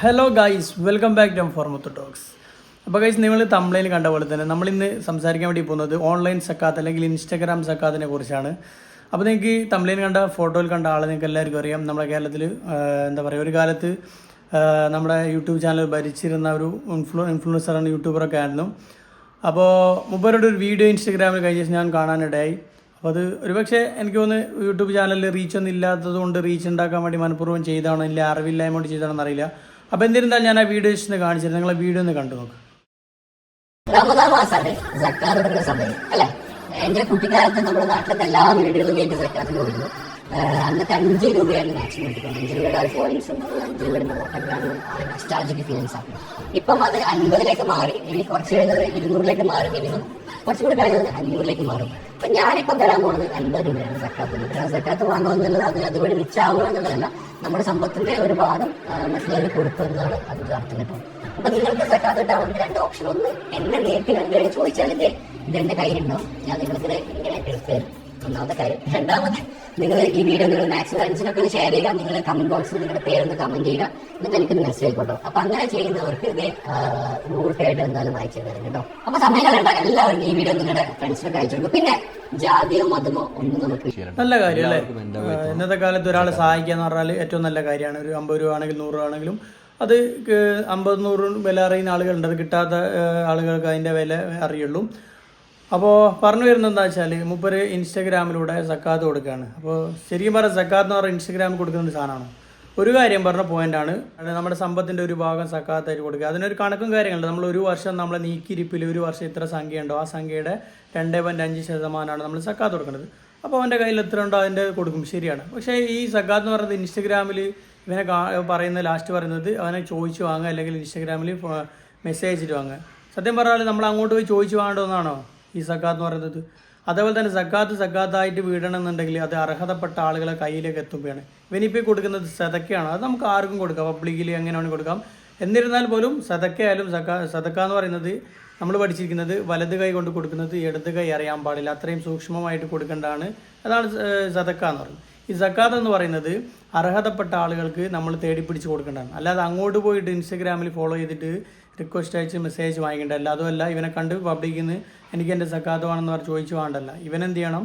Hello guys welcome back to format talks അപ്പോൾ guys നിങ്ങൾ തമ്പ്ലയിൽ കണ്ട പോലെ തന്നെ നമ്മളിന്ന് സംസാരിക്കാൻ വേണ്ടി പോകുന്നത് ഓൺലൈൻ സക്കാത്ത് അല്ലെങ്കിൽ ഇൻസ്റ്റാഗ്രാം സക്കാത്തിനെ കുറിച്ചാണ്. അപ്പോൾ നിങ്ങൾക്ക് തമ്പ്ലയിൽ കണ്ട ഫോട്ടോയിൽ കണ്ട ആളെ നിങ്ങൾക്ക് എല്ലാവർക്കും അറിയാം. നമ്മുടെ കേരളത്തിൽ എന്താ പറയുക ഒരു കാലത്ത് നമ്മുടെ യൂട്യൂബ് ചാനൽ ഭരിച്ചിരുന്ന ഒരു ഇൻഫ്ലു ഇൻഫ്ലുവൻസറാണ് യൂട്യൂബറൊക്കെ ആയിരുന്നു. അപ്പോൾ മുപ്പരുടെ ഒരു വീഡിയോ ഇൻസ്റ്റാഗ്രാമിൽ കഴിഞ്ഞ ശേഷം ഞാൻ കാണാനിടയായി. അപ്പോൾ അത് ഒരുപക്ഷെ എനിക്ക് തോന്നുന്നു യൂട്യൂബ് ചാനലിൽ റീച്ചൊന്നും ഇല്ലാത്തത് കൊണ്ട് റീച്ച് ഉണ്ടാക്കാൻ വേണ്ടി മനഃപൂർവം ചെയ്താണോ ഇല്ല അറിവില്ലായ്മ കൊണ്ട് ചെയ്താണോ അറിയില്ല അപ്പോൾ എന്നിരുന്നാൽ ഞാൻ ആ വീഡിയോ ഒന്ന് കാണിച്ചത് നിങ്ങളെ വീഡിയോ ഒന്ന് കണ്ടു നോക്ക്. എന്റെ കുട്ടിക്കാലത്ത് നമ്മുടെ നാട്ടിലത്തെ എല്ലാ വീടുകളിലും എന്റെ സർക്കാരിന് കൊടുക്കുന്നു അന്നത്തെ അഞ്ച് രൂപയാണ് മാക്സിമം കിട്ടുന്നത്. അഞ്ച് രൂപയുടെ ഒരു പോയിന്റ്സും അഞ്ച് രൂപയുടെ നോട്ടൊക്കെയാണ് സ്റ്റാജിക്ക് ഫീലിങ്സ് ആണ്. ഇപ്പം അത് അൻപതിലേക്ക് മാറി. ഇനി കുറച്ച് കഴിഞ്ഞത് ഇരുന്നൂറിലേക്ക് മാറി മിനിമം കുറച്ചുകൂടി കഴിഞ്ഞത് അഞ്ഞൂറിലേക്ക് മാറും. അപ്പൊ ഞാനിപ്പം തരാൻ പോകുന്നത് അൻപത് രൂപയാണ് സക്കാത്ത് കാരണം സക്കാത്ത് വാങ്ങുക എന്നുള്ളത് അത് അതുവഴി മിച്ചാവുക എന്നുള്ളതല്ല. നമ്മുടെ സമ്പത്തിന്റെ ഒരു ഭാഗം ആ, മറ്റുള്ളവർക്ക് കൊടുക്കുക എന്നതാണ് അത് അർത്ഥം നിങ്ങൾക്ക് സക്കാത്ത് കിട്ടാവുന്ന രണ്ട് ഓപ്ഷൻ ഒന്ന് എന്നെ നേരിട്ട് കണ്ടുകഴിഞ്ഞ് ചോദിച്ചാൽ ഇത് ഇതെന്റെ കയ്യിലുണ്ടോ? ഞാൻ നിങ്ങൾക്ക് ഇങ്ങനെ എടുത്തു തരും. ഒന്നാമത്തെ കാര്യം രണ്ടാമത്തെ നിങ്ങൾ ഈ വീഡിയോ നിങ്ങൾ മാക്സിമം ഫ്രണ്ട്സിനൊക്കെ ഒന്ന് ഷെയർ ചെയ്യുക നിങ്ങളുടെ കമന്റ് ബോക്സിൽ നിങ്ങളുടെ പേരൊന്ന് കമന്റ് ചെയ്യുക എന്നിട്ട് എനിക്ക് മെസ്സേജ് കൊണ്ടോ അപ്പൊ അങ്ങനെ ചെയ്യുന്നവർക്ക് ഇത് ആ, നൂറ് പേരുടെ എന്തായാലും അയച്ചു തരും കേട്ടോ. അപ്പൊ സമയം കളയണ്ട എല്ലാവരും ഈ വീഡിയോ നിങ്ങളുടെ ഫ്രണ്ട്സിനൊക്കെ അയച്ചു കൊടുക്കും. പിന്നെ ജാതിയോ മതമോ ഒന്നും നമുക്ക് നല്ല കാര്യം അല്ലേ? ഇന്നത്തെ കാലത്ത് ഒരാളെ സഹായിക്കുക എന്ന് പറഞ്ഞാൽ ഏറ്റവും നല്ല കാര്യമാണ്. ഒരു അമ്പത് രൂപ ആണെങ്കിലും നൂറ് രൂപ ആണെങ്കിലും അത് അമ്പത് നൂറ് വില അറിയുന്ന ആളുകളുണ്ട്. അത് കിട്ടാത്ത ആളുകൾക്ക് അതിന്റെ വില അറിയുള്ളൂ. അപ്പോൾ പറഞ്ഞു വരുന്നത് എന്താ വെച്ചാൽ മുപ്പര് ഇൻസ്റ്റഗ്രാമിലൂടെ സക്കാത്ത് കൊടുക്കുകയാണ് അപ്പോൾ ശരിക്കും പറഞ്ഞാൽ സക്കാത്ത് എന്ന് പറഞ്ഞാൽ ഇൻസ്റ്റാഗ്രാമിൽ കൊടുക്കുന്ന സാധനമാണ്. ഒരു കാര്യം പറഞ്ഞ പോയിന്റാണ് നമ്മുടെ സമ്പത്തിന്റെ ഒരു ഭാഗം സക്കാത്തായിട്ട് കൊടുക്കുക. അതിനൊരു കണക്കും കാര്യങ്ങളുണ്ട്. നമ്മൾ ഒരു വർഷം നമ്മളെ നീക്കിയിരിപ്പിൽ ഒരു വർഷം ഇത്ര സംഖ്യ ഉണ്ടോ ആ സംഖ്യയുടെ രണ്ട് പോയിന്റ് അഞ്ച് ശതമാനമാണ് നമ്മൾ സക്കാത്ത് കൊടുക്കുന്നത്. അപ്പോൾ അവന്റെ കയ്യിൽ എത്ര ഉണ്ടോ അതിന്റെ കൊടുക്കും. ശരിയാണ്. പക്ഷേ ഈ സക്കാത്ത് എന്ന് പറയുന്നത് ഇൻസ്റ്റഗ്രാമിൽ ഇവനെ പറയുന്ന ലാസ്റ്റ് പറയുന്നത് അവനെ ചോദിച്ചു വാങ്ങുക അല്ലെങ്കിൽ ഇൻസ്റ്റഗ്രാമിൽ മെസ്സേജ് അയച്ചിട്ട് വാങ്ങുക. സത്യം പറഞ്ഞാൽ നമ്മൾ അങ്ങോട്ട് പോയി ചോദിച്ചു വാങ്ങേണ്ടതെന്നാണോ? ഈ സക്കാത്ത് എന്ന് പറയുന്നത്. അതേപോലെ തന്നെ സക്കാത്ത് സക്കാത്തായിട്ട് വീടണം എന്നുണ്ടെങ്കിൽ അത് അർഹതപ്പെട്ട ആളുകളെ കയ്യിലേക്ക് എത്തുമ്പോഴാണ് ഇവനിപ്പോൾ കൊടുക്കുന്നത് സതക്കയാണ് അത് നമുക്ക് ആർക്കും കൊടുക്കാം. പബ്ലിക്കിൽ എങ്ങനെയാണ് കൊടുക്കാം. എന്നിരുന്നാൽ പോലും സതക്കയായാലും സക്ക സതക്ക എന്ന് പറയുന്നത് നമ്മൾ പഠിച്ചിരിക്കുന്നത് വലത് കൈ കൊണ്ട് കൊടുക്കുന്നത് ഇടത് കൈ അറിയാൻ പാടില്ല. അത്രയും സൂക്ഷ്മമായിട്ട് കൊടുക്കേണ്ടതാണ്. അതാണ് സതക്ക എന്ന് പറയുന്നത്. ഈ സക്കാത്ത് എന്ന് പറയുന്നത് അർഹതപ്പെട്ട ആളുകൾക്ക് നമ്മൾ തേടിപ്പിടിച്ച് കൊടുക്കേണ്ടതാണ്. അല്ലാതെ അങ്ങോട്ട് പോയിട്ട് ഇൻസ്റ്റഗ്രാമിൽ ഫോളോ ചെയ്തിട്ട് റിക്വസ്റ്റ് അയച്ച് മെസ്സേജ് വാങ്ങിക്കേണ്ടല്ല അതുമല്ല ഇവനെ കണ്ട് പബ്ലിക്കിൽ നിന്ന് എനിക്ക് എന്റെ സക്കാത്ത് വേണമെന്ന് പറഞ്ഞ് ചോദിച്ചു വേണ്ടല്ല ഇവനെന്ത് ചെയ്യണം?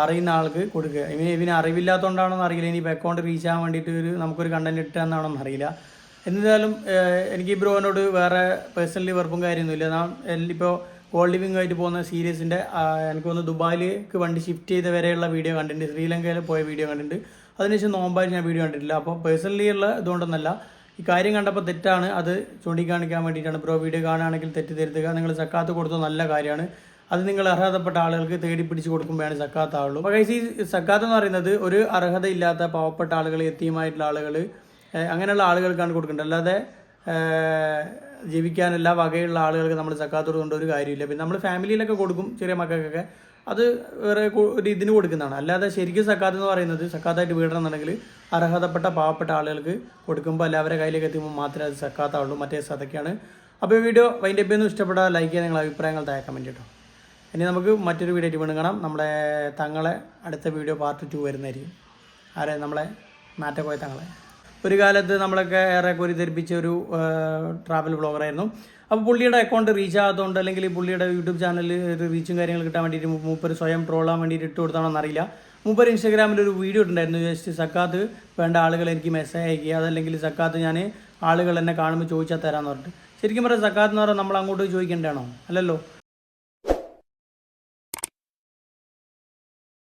അറിയുന്ന ആൾക്ക് കൊടുക്കുക. ഇവന് ഇവന് അറിവില്ലാത്തതുകൊണ്ടാണോ എന്ന് അറിയില്ല. ഇനി അക്കൗണ്ട് റീച്ച് ആകാൻ വേണ്ടിയിട്ട് ഒരു നമുക്കൊരു ഇട്ടാന്നാണോ എന്ന് അറിയില്ല. എന്നിരുന്നാലും എനിക്ക് ഈ ബ്രോനോട് വേറെ പേഴ്സണലി വെറുപ്പും കാര്യമൊന്നുമില്ല. ഞാൻ ഇപ്പോൾ ഗോൾഡ് ലിവിംഗ് ആയിട്ട് പോകുന്ന സീരീസിന്റെ എനിക്ക് തോന്നുന്നു ദുബായിലേക്ക് വണ്ടി ഷിഫ്റ്റ് ചെയ്ത വരെയുള്ള വീഡിയോ കണ്ടിട്ടുണ്ട്. ശ്രീലങ്കയിൽ പോയ വീഡിയോ കണ്ടിട്ടുണ്ട്. അതിനുശേഷം നോമ്പായിട്ട് ഞാൻ വീഡിയോ കണ്ടിട്ടില്ല. അപ്പോൾ പേഴ്സണലി ഉള്ള ഇതുകൊണ്ടൊന്നല്ല. ഈ കാര്യം കണ്ടപ്പോൾ തെറ്റാണ്. അത് ചൂണ്ടിക്കാണിക്കാൻ വേണ്ടിയിട്ടാണ്. ബ്രോ വീഡിയോ കാണുകയാണെങ്കിൽ തെറ്റ് തിരുത്തുക. നിങ്ങൾ സക്കാത്ത് കൊടുത്തത് നല്ല കാര്യമാണ്. അത് നിങ്ങൾ അർഹതപ്പെട്ട ആളുകൾക്ക് തേടി പിടിച്ച് കൊടുക്കുമ്പോഴാണ് സക്കാത്ത് ആവുള്ളൂ. അപ്പോൾ ഈ സക്കാത്ത് എന്ന് പറയുന്നത് ഒരു അർഹതയില്ലാത്ത പാവപ്പെട്ട ആളുകൾ എത്തിയുമായിട്ടുള്ള ആളുകൾ അങ്ങനെയുള്ള ആളുകൾക്കാണ് കൊടുക്കേണ്ടത്. അല്ലാതെ ജീവിക്കാൻ എല്ലാ വകയുള്ള ആളുകൾക്ക് നമ്മൾ സക്കാത്ത് കൊടുക്കേണ്ട ഒരു കാര്യമില്ല. പിന്നെ നമ്മൾ ഫാമിലിയിലൊക്കെ കൊടുക്കും ചെറിയ മക്കൾക്കൊക്കെ. അത് വേറെ ഒരു ഇതിന് കൊടുക്കുന്നതാണ്. അല്ലാതെ ശരിക്കും സക്കാത്ത് എന്ന് പറയുന്നത് സക്കാത്തായിട്ട് വീടണമെന്നുണ്ടെങ്കിൽ അർഹതപ്പെട്ട പാവപ്പെട്ട ആളുകൾക്ക് കൊടുക്കുമ്പോൾ അല്ല അവരെ കയ്യിലേക്ക് എത്തുമ്പോൾ മാത്രമേ അത് സക്കാത്താവുള്ളൂ മറ്റേ സതക്കാണ് അപ്പോൾ ഈ വീഡിയോ അപ്പ് ചെയ്യുന്ന ഇഷ്ടപ്പെട്ടാൽ ലൈക്ക് ചെയ്യാൻ നിങ്ങളുടെ അഭിപ്രായങ്ങൾ തയ്യാക്കാൻ വേണ്ടിയിട്ടോ ഇനി നമുക്ക് മറ്റൊരു വീഡിയോ വീണ്ടും കാണാം. നമ്മുടെ തങ്ങളെ അടുത്ത വീഡിയോ പാർട്ട് ടു വരുന്നതായിരിക്കും. ആരെ? നമ്മളെ മാറ്റക്കോയ തങ്ങളെ. ഒരു കാലത്ത് നമ്മളൊക്കെ ഏറെ കുരി ധരിപ്പിച്ച ഒരു ട്രാവൽ ബ്ലോഗറായിരുന്നു അപ്പോൾ പുള്ളിയുടെ അക്കൗണ്ട് റീച്ച് ആകാത്തതുകൊണ്ട് അല്ലെങ്കിൽ പുള്ളിയുടെ യൂട്യൂബ് ചാനലിൽ ഒരു റീച്ചും കാര്യങ്ങൾ കിട്ടാൻ വേണ്ടിയിട്ട് മൂപ്പർ സ്വയം ട്രോളാൻ വേണ്ടിയിട്ട് ഇട്ട് കൊടുത്താണോ അറിയില്ല. ഇൻസ്റ്റാഗ്രാമിൽ ഒരു വീഡിയോ ഇട്ടുണ്ടായിരുന്നു ജസ്റ്റ് സക്കാത്ത് വേണ്ട ആളുകൾ എനിക്ക് മെസ്സേജ് അയക്കുക അതല്ലെങ്കിൽ സക്കാത്ത് ഞാൻ ആളുകൾ എന്നെ കാണുമ്പോൾ ചോദിച്ചാൽ തരാമെന്ന് പറഞ്ഞിട്ട്. ശരിക്കും പറയാം സക്കാത്ത് എന്ന് പറഞ്ഞാൽ നമ്മൾ അങ്ങോട്ട് ചോദിക്കേണ്ടതാണോ? അല്ലല്ലോ.